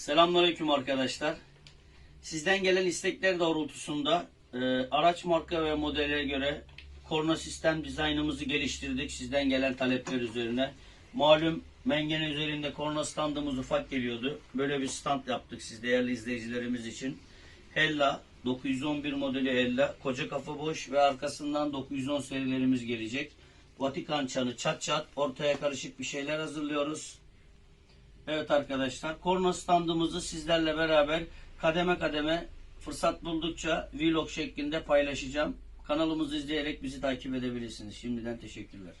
Selamünaleyküm arkadaşlar. Sizden gelen istekler doğrultusunda e, araç marka ve modele göre korna sistem dizaynımızı geliştirdik. Sizden gelen talepler üzerine. Malum Mengene üzerinde korna standımız ufak geliyordu. Böyle bir stand yaptık siz değerli izleyicilerimiz için. Hella 911 modeli Hella. Koca kafa boş ve arkasından 910 serilerimiz gelecek. Vatikan çanı çat çat ortaya karışık bir şeyler hazırlıyoruz. Evet arkadaşlar, korna standımızı sizlerle beraber kademe kademe fırsat buldukça vlog şeklinde paylaşacağım. Kanalımızı izleyerek bizi takip edebilirsiniz. Şimdiden teşekkürler.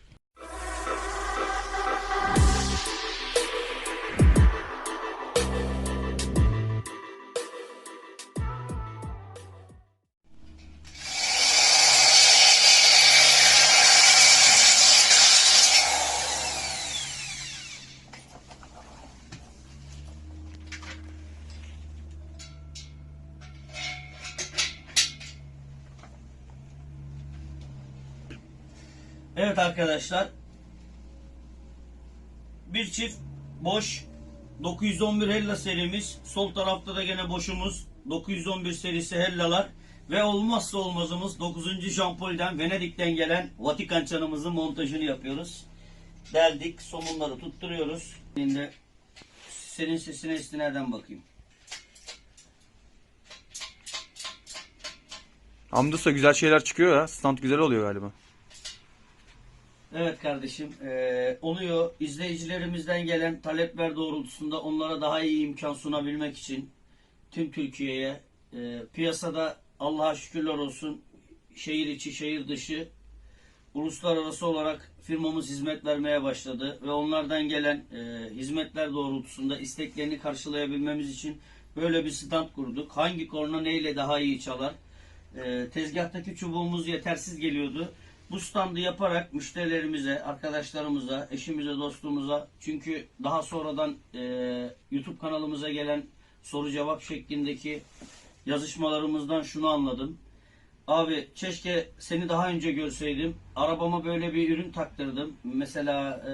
Evet arkadaşlar. Bir çift boş 911 Hella serimiz. Sol tarafta da gene boşumuz 911 serisi Hella'lar. Ve olmazsa olmazımız 9. Jean-Paul'den Venedik'ten gelen Vatikan çanımızın montajını yapıyoruz. Deldik, somunları tutturuyoruz. Şimdi senin sesine istinaden bakayım. Hamdus'ta güzel şeyler çıkıyor ya. Stand güzel oluyor galiba. Evet kardeşim, eee oluyor. İzleyicilerimizden gelen talepler doğrultusunda onlara daha iyi imkan sunabilmek için tüm Türkiye'ye eee, piyasada Allah'a şükürler olsun şehir içi, şehir dışı uluslararası olarak firmamız hizmet vermeye başladı ve onlardan gelen eee, hizmetler doğrultusunda isteklerini karşılayabilmemiz için böyle bir stand kurduk. Hangi korna neyle daha iyi çalar? Eee, tezgahtaki çubuğumuz yetersiz geliyordu. Bu standı yaparak müşterilerimize, arkadaşlarımıza, eşimize, dostumuza çünkü daha sonradan eee, YouTube kanalımıza gelen soru cevap şeklindeki yazışmalarımızdan şunu anladım. Abi keşke seni daha önce görseydim. Arabama böyle bir ürün taktırdım. Mesela e,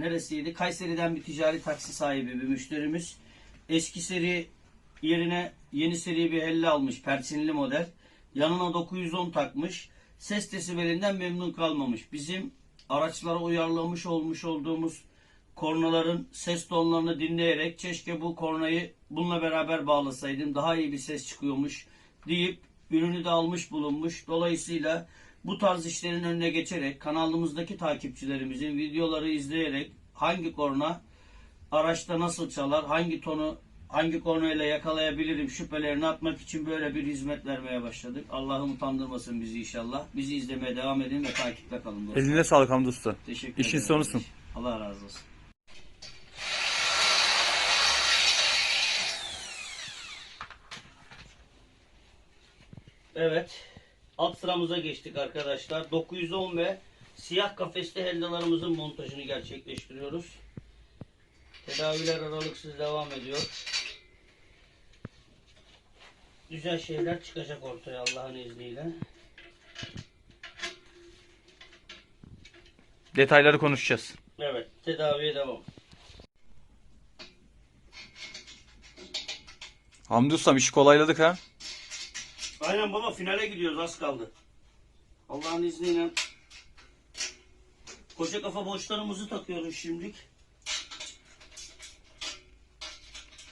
neresiydi? Kayseri'den bir ticari taksi sahibi bir müşterimiz. Eski seri yerine yeni seri bir helle almış. Perçinli model. Yanına 910 takmış. Ses desibelinden memnun kalmamış. Bizim araçlara uyarlamış olmuş olduğumuz kornaların ses tonlarını dinleyerek keşke bu kornayı bununla beraber bağlasaydım daha iyi bir ses çıkıyormuş deyip ürünü de almış bulunmuş. Dolayısıyla bu tarz işlerin önüne geçerek kanalımızdaki takipçilerimizin videoları izleyerek hangi korna araçta nasıl çalar, hangi tonu hangi kornayla yakalayabilirim şüphelerini atmak için böyle bir hizmet vermeye başladık. Allah'ım utandırmasın bizi inşallah. Bizi izlemeye devam edin ve takipte kalın. dostlar. Eline sağlık Hamdus'ta. Teşekkür İşin ederim. sonusun. Allah razı olsun. Evet. Alt sıramıza geçtik arkadaşlar. 910 ve siyah kafesli heldalarımızın montajını gerçekleştiriyoruz. Tedaviler aralıksız devam ediyor. Güzel şeyler çıkacak ortaya Allah'ın izniyle. Detayları konuşacağız. Evet, tedaviye devam. Hamdus'tam işi kolayladık ha. Aynen baba finale gidiyoruz az kaldı. Allah'ın izniyle koca kafa boşlarımızı takıyoruz şimdilik.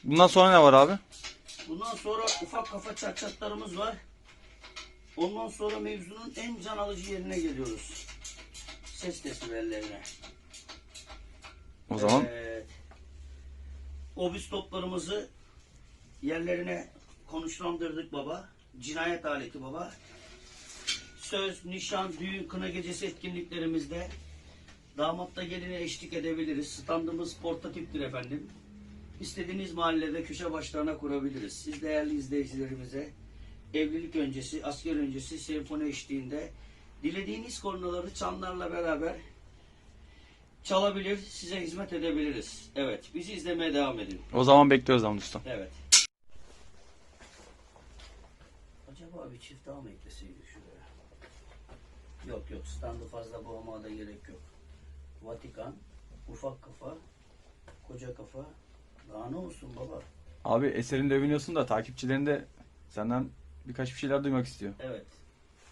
Bundan sonra ne var abi? Bundan sonra ufak kafa çatçatlarımız var. Ondan sonra mevzunun en can alıcı yerine geliyoruz. Ses desibellerine. O zaman Evet. Obüs toplarımızı yerlerine konuşlandırdık baba. Cinayet aleti baba. Söz, nişan, düğün, kına gecesi etkinliklerimizde damatla geline eşlik edebiliriz. Standımız portatiftir efendim. İstediğiniz mahallede köşe başlarına kurabiliriz. Siz değerli izleyicilerimize evlilik öncesi, asker öncesi senfoni eşliğinde dilediğiniz kornaları çanlarla beraber çalabilir, size hizmet edebiliriz. Evet, bizi izlemeye devam edin. o zaman bekliyoruz Hamdus'tam. Evet. Acaba bir çift daha mı ekleseydik şuraya? Yok yok, standı fazla boğmaya da gerek yok. Vatikan, ufak kafa, koca kafa. Daha ne olsun baba? Abi eserinde övünüyorsun da takipçilerin de senden birkaç bir şeyler duymak istiyor. Evet.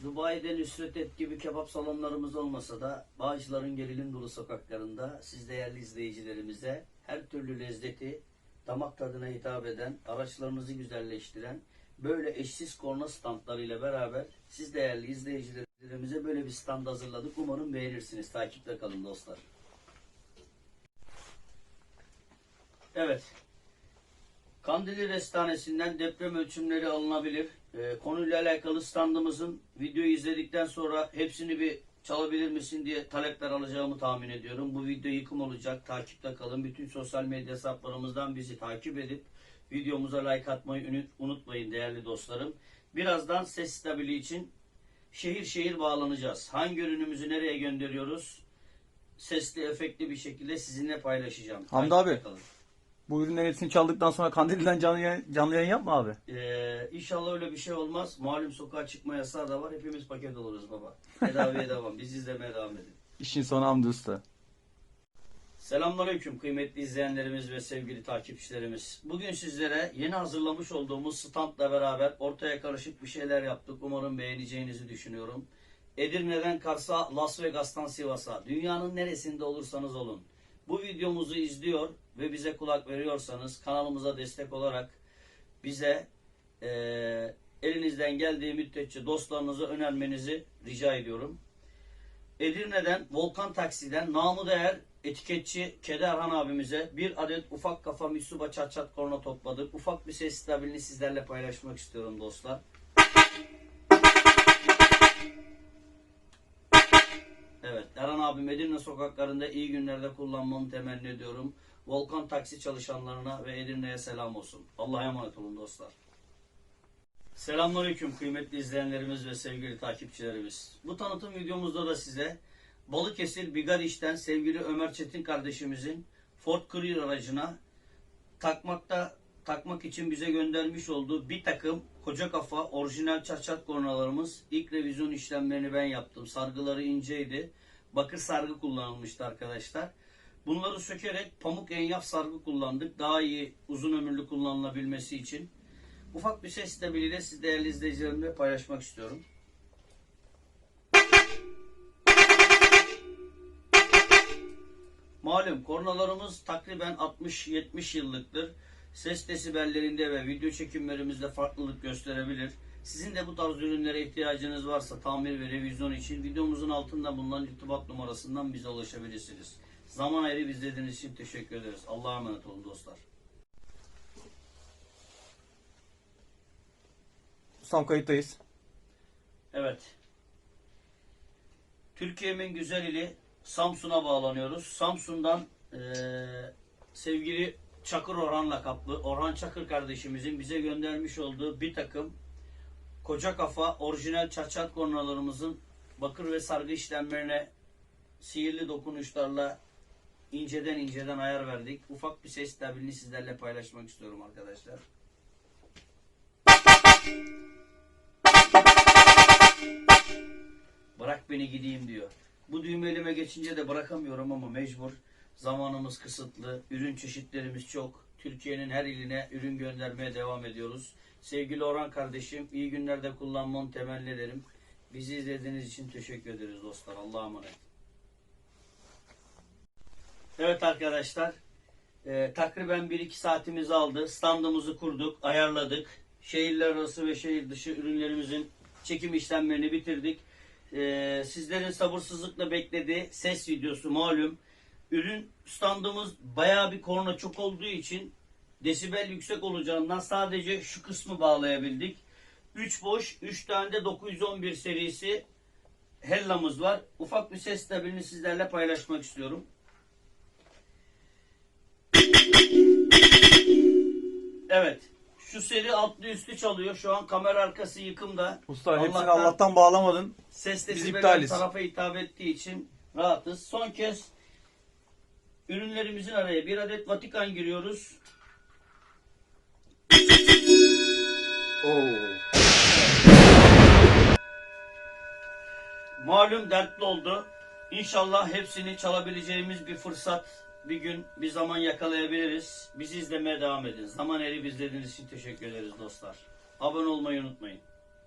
Dubai'de Nusret Et gibi kebap salonlarımız olmasa da Bağcılar'ın gerilim dolu sokaklarında siz değerli izleyicilerimize her türlü lezzeti damak tadına hitap eden, araçlarınızı güzelleştiren böyle eşsiz korna standlarıyla beraber siz değerli izleyicilerimize böyle bir stand hazırladık. Umarım beğenirsiniz. Takipte kalın dostlar. Evet. Kandili Restanesi'nden deprem ölçümleri alınabilir. Ee, konuyla alakalı standımızın videoyu izledikten sonra hepsini bir çalabilir misin diye talepler alacağımı tahmin ediyorum. Bu video yıkım olacak. Takipte kalın. Bütün sosyal medya hesaplarımızdan bizi takip edip videomuza like atmayı unutmayın değerli dostlarım. Birazdan ses stabili için şehir şehir bağlanacağız. Hangi ürünümüzü nereye gönderiyoruz? Sesli, efektli bir şekilde sizinle paylaşacağım. Hamdi Takipte abi. kalın. Bu ürünlerin hepsini çaldıktan sonra Kandil'den canlı yayın, canlı yayın yapma abi. Ee, inşallah öyle bir şey olmaz. Malum sokağa çıkma yasağı da var. Hepimiz paket oluruz baba. Tedaviye devam. Biz izlemeye devam edin. İşin sonu Hamdi Usta. Selamünaleyküm kıymetli izleyenlerimiz ve sevgili takipçilerimiz. Bugün sizlere yeni hazırlamış olduğumuz standla beraber ortaya karışık bir şeyler yaptık. Umarım beğeneceğinizi düşünüyorum. Edirne'den Kars'a, Las Vegas'tan Sivas'a, dünyanın neresinde olursanız olun. Bu videomuzu izliyor ve bize kulak veriyorsanız kanalımıza destek olarak bize eee, elinizden geldiği müddetçe dostlarınıza önermenizi rica ediyorum. Edirne'den Volkan Taksi'den namı değer etiketçi Kedi Erhan abimize bir adet ufak kafa Mitsuba çat çat korna topladık. Ufak bir ses stabilini sizlerle paylaşmak istiyorum dostlar. Abim Edirne sokaklarında iyi günlerde kullanmanı temenni ediyorum. Volkan Taksi çalışanlarına ve Edirne'ye selam olsun. Allah'a emanet olun dostlar. Selamünaleyküm kıymetli izleyenlerimiz ve sevgili takipçilerimiz. Bu tanıtım videomuzda da size Balıkesir Bigariş'ten sevgili Ömer Çetin kardeşimizin Ford Courier aracına takmakta takmak için bize göndermiş olduğu bir takım koca kafa orijinal çarçat kornalarımız. İlk revizyon işlemlerini ben yaptım. Sargıları inceydi. Bakır sargı kullanılmıştı arkadaşlar. Bunları sökerek pamuk enyaf sargı kullandık. Daha iyi uzun ömürlü kullanılabilmesi için. Ufak bir ses stabiliyle siz değerli izleyicilerimle paylaşmak istiyorum. Malum kornalarımız takriben 60-70 yıllıktır. Ses desibellerinde ve video çekimlerimizde farklılık gösterebilir. Sizin de bu tarz ürünlere ihtiyacınız varsa tamir ve revizyon için videomuzun altında bulunan irtibat numarasından bize ulaşabilirsiniz. Zaman ayırıp izlediğiniz için teşekkür ederiz. Allah'a emanet olun dostlar. Ustam kayıttayız. Evet. Türkiye'min güzel ili Samsun'a bağlanıyoruz. Samsun'dan eee, sevgili Çakır Orhan lakaplı Orhan Çakır kardeşimizin bize göndermiş olduğu bir takım koca kafa orijinal çarçat kornalarımızın bakır ve sargı işlemlerine sihirli dokunuşlarla inceden inceden ayar verdik. Ufak bir ses stabilini sizlerle paylaşmak istiyorum arkadaşlar. Bırak beni gideyim diyor. Bu düğme elime geçince de bırakamıyorum ama mecbur. Zamanımız kısıtlı, ürün çeşitlerimiz çok. Türkiye'nin her iline ürün göndermeye devam ediyoruz. Sevgili Orhan kardeşim, iyi günlerde kullanmanı temenni ederim. Bizi izlediğiniz için teşekkür ederiz dostlar. Allah'a emanet. Evet arkadaşlar, e, takriben 1-2 saatimizi aldı. Standımızı kurduk, ayarladık. Şehirler arası ve şehir dışı ürünlerimizin çekim işlemlerini bitirdik. E, sizlerin sabırsızlıkla beklediği ses videosu malum. Ürün standımız bayağı bir korna çok olduğu için desibel yüksek olacağından sadece şu kısmı bağlayabildik. 3 boş, 3 tane de 911 serisi Hella'mız var. Ufak bir ses stabilini sizlerle paylaşmak istiyorum. Evet. Şu seri altlı üstü çalıyor. Şu an kamera arkası yıkımda. Usta hepsini Allah'tan Allah'tan bağlamadın. Ses Biz desibel iptaliz. tarafa hitap ettiği için rahatız. Son kez ürünlerimizin araya bir adet Vatikan giriyoruz. Malum dertli oldu. İnşallah hepsini çalabileceğimiz bir fırsat bir gün bir zaman yakalayabiliriz. Bizi izlemeye devam edin. Zaman eri izlediğiniz için teşekkür ederiz dostlar. Abone olmayı unutmayın.